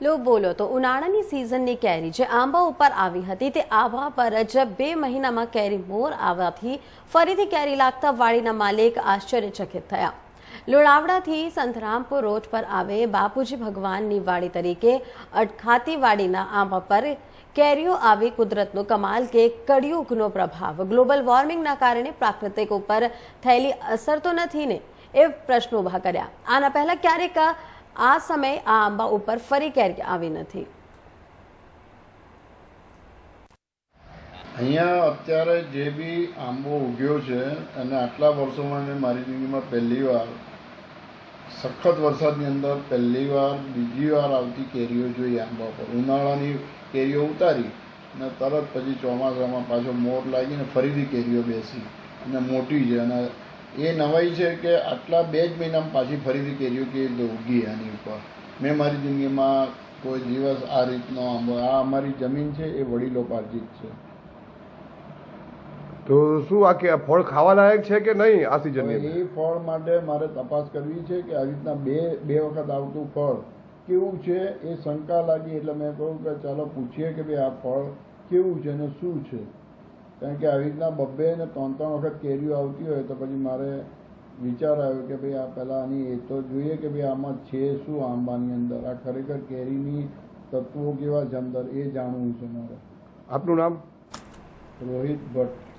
લો બોલો, તો ઉનાળાની સિઝનની કેરી જે આંબા ઉપર આવી હતી, તે આંબા પર જ બે મહિનામાં કેરી મોર આવવાથી ફરીથી કેરી લાગતા વાડીના માલિક આશ્ચર્યચકિત થયા. લુણાવડાથી સંતરામપુર રોડ પર આવે બાપુજી ભગવાનની વાડી તરીકે અટખાતી વાડીના આંબા પર કેરીઓ આવી કુદરતનો કમાલ કે કડિયુગનો પ્રભાવ. ગ્લોબલ વોર્મિંગના કારણે પ્રાકૃતિક ઉપર થયેલી અસર તો નથી ને, એ પ્રશ્નો ઊભા કર્યા. આના પહેલા ક્યારેક આ સમયે આ આંબા ઉપર ફરી ક્યારેક આવી નથી. અહીંયા અત્યારે જે બી આંબો ઉગ્યો છે, અને આટલા વર્ષોમાં મેં મારી જિંદગીમાં પહેલી વાર, સખત વરસાદની અંદર પહેલી વાર, બીજી વાર આવતી કેરીઓ જોઈ આંબા પર. ઉનાળાની કેરીઓ ઉતારી, અને તરત પછી ચોમાસામાં પાછો મોર લાગીને ફરીથી કેરીઓ બેસી, અને મોટી છે, અને એ નવાઈ છે કે આટલા બે જ મહિનામાં પાછી ફરીથી કેરીઓ કે ઉગી આની ઉપર. મેં મારી જિંદગીમાં કોઈ દિવસ આ રીતનો આ અમારી જમીન છે એ વડીલો પાર્જિત છે. તો શું આ કે ફળ ખાવા લાયક છે કે નહીં આ સિઝનની એ ફળ માટે મારે તપાસ કરવી છે કે આવી રીતના બે બે વખત આવતું ફળ કેવું છે? એ શંકા લાગી એટલે મેં કહ્યું કે ચાલો પૂછીએ કે ભાઈ આ ફળ કેવું છે અને શું છે? કારણ કે આવી રીતના બબ્બે ને ત્રણ ત્રણ વખત કેરીઓ આવતી હોય તો પછી મારે વિચાર આવ્યો કે ભાઈ આ પહેલાં આની એ તો જોઈએ કે ભાઈ આમાં છે શું આંબાની અંદર? આ ખરેખર કેરીની તત્વો કેવા છે અંદર? એ જાણવું છે મારે. આપનું નામ? રોહિત ભટ્ટ.